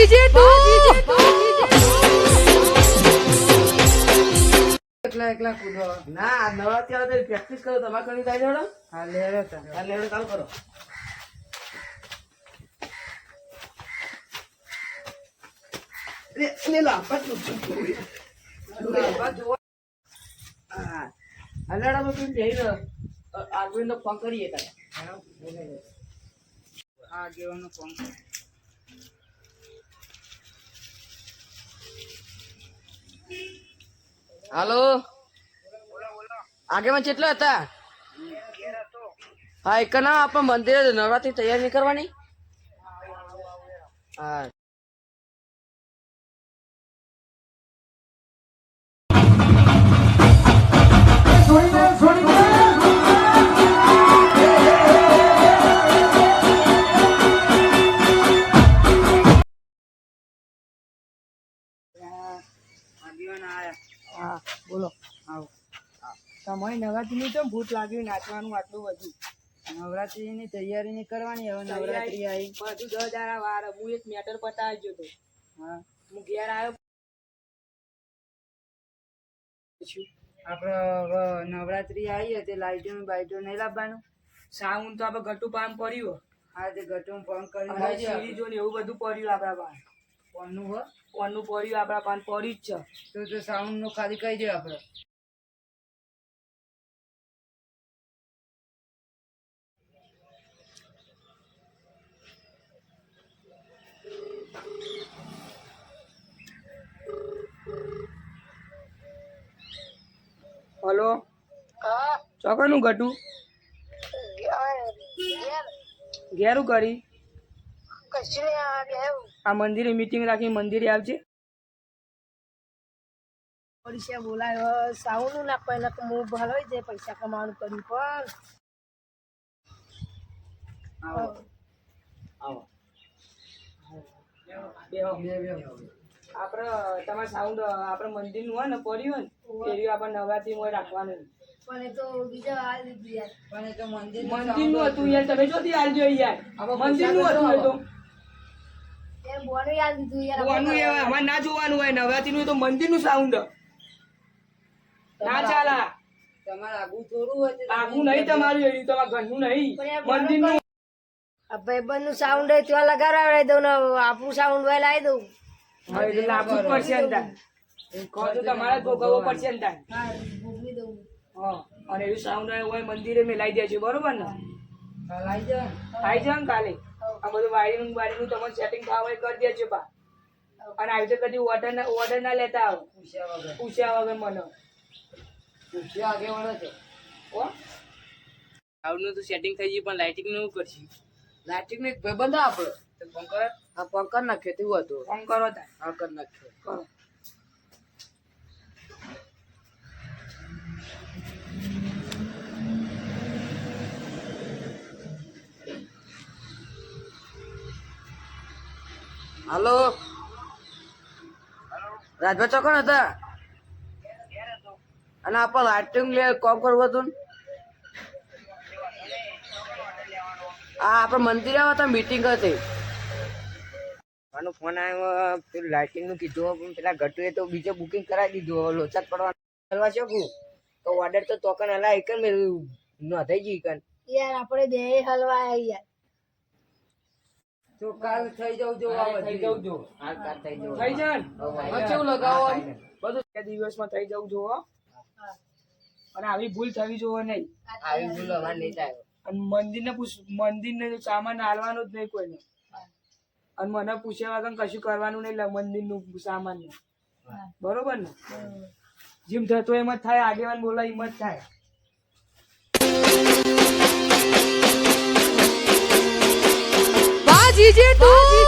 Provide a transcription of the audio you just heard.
GJ એકલા એકલા કૂદો. ના તો પ્રેક્ટિસ કરો તમારે કરી થાય જોડો હા આ લેવડે ચાલુ કરો. લે લે પાછું હા. અલાડા માં કેમ જઈ આગળ નો ફોન કરીએ તારે. આ ગેવાનો ફોન હાલો. આગેમાં કેટલા હતા? હા એક ના આપણે મંદિરે નવરાત્રી તૈયારી કરવાની? હા. હા બોલો. આવો. તમારી નવરાત્રીની તો ભૂત લાગ્યું નાચવાનું આટલું બધું. નવરાત્રીની તૈયારી ની કરવાની હવે નવરાત્રી આવી. બધું દસ દાડા વાર. હું એક મેટર પતાવી ગયો તો. હા. હું ઘેર આવ્યો આપણે નવરાત્રી આવી હતી લાઈટો બાઈટો નહીં લાવવાનું. સાઉન્ડ તો આપણે ગટુ પાન પડ્યું હા તે ગટું પામ કરી જો ને એવું બધું પડ્યું આપણા પાન ફોનનું હો. ફોનનું પડ્યું આપણા પાન પડ્યું જ છે. તો તો સાઉન્ડનું ખાલી કહી દે આપણે હલો? ચોકનું ગટુ? ઘેરું કરી? આ મંદિરે મીટિંગ રાખી મંદિરે આવજે. પૈસા બોલાયો સાઉન્ડનું નાખવા એના તો હું ભલો જાય પૈસા કમાવાનું કર્યું પણ. આવો. આવો. આપણે તમારે સાઉન્ડ આપણે મંદિરનું હોય ને પડ્યું હોય ને આપણે હોય રાખવાનું. પણ એ તો બીજા હાલ દીધું યાર. પણ એ તો મંદિર મંદિરનું હતું યાર તમે જોતી આલજો યાર. મંદિરનું હતું એ તો. એ બોનું એ અમારે ના જોવાનું હોય તો સાઉન્ડ ના ચાલા. તમારે આગું થોડું હોય તો આગું નહીં તમારું એનું તમારા ઘરનું નહીં. મંદિરનું આ ભાઈબંધનું સાઉન્ડ હોય ત્યાં લગાડાવી દઉં ને આપણું સાઉન્ડ હોય લાવી દઉં. હવે એટલે લાવવું પડશે અંદાજ તો તમારે ભોગવવો પડશે અંદાજ હા હા અને એવું સાઉન્ડ હોય મંદિરે મેલાઈ દેજો બરોબર ને? આવી જાવ ને કાલે. આ બધું વાયરિંગ વાયરિંગ તમારે સેટિંગ થવા કરી દેજો બા. અને આવી રીતે કદી ઓર્ડર ના ઓર્ડર ના લેતા આવો. પૂછ્યા વગર. મને. પૂછ્યા આગે વળે છે. હો? સાઉન્ડનું તો સેટિંગ થઈ ગયું પણ લાઇટિંગનું કરશું? લાઇટિંગ એક ભાઈબંધ આપણે પંકર આ પંકર નાખ્યો તેવું હતું. પંકર હતા પંકર નાખ્યો. કરો. હાલો. રાજભાઈ ચોકણ હતા? અને આપણે લાઇટિંગ લે કોમ કરવું હતું ને? હા આપણે મંદિરે આવ્યા હતા મીટિંગ હતી. આનો ફોન આવ્યો પેલું લાઇટિંગનું કીધું પણ પેલા ઘટુએ તો બીજે બુકિંગ કરાવી દીધું હવે લોચાત પડવા કરવા શકું તો? ઓર્ડર તો તોકન હલા એક મેં નોંધાઈ ગઈ કન યાર આપણે બે હલવા યાર કાલ થઈ જવું જો થઈ જવું જો. હાલ કાલ થઈ જવું થઈ જાય ને? કેવું લગાવવાનું બધું બે દિવસમાં થઈ જવું જો અને આવી ભૂલ થવી જોવે નહીં. આવી ભૂલ હવે નહીં થાય. અને મંદિરને પૂછ મંદિરને સામાન હાલવાનું જ નહીં કોઈને. અને મને પૂછ્યા વગર કશું કરવાનું નહીં મંદિર મંદિરનું સામાન બરોબર ને? જેમ થતો એમ જ થાય આગેવાન બોલા એમ જ થાય. 姐姐，读。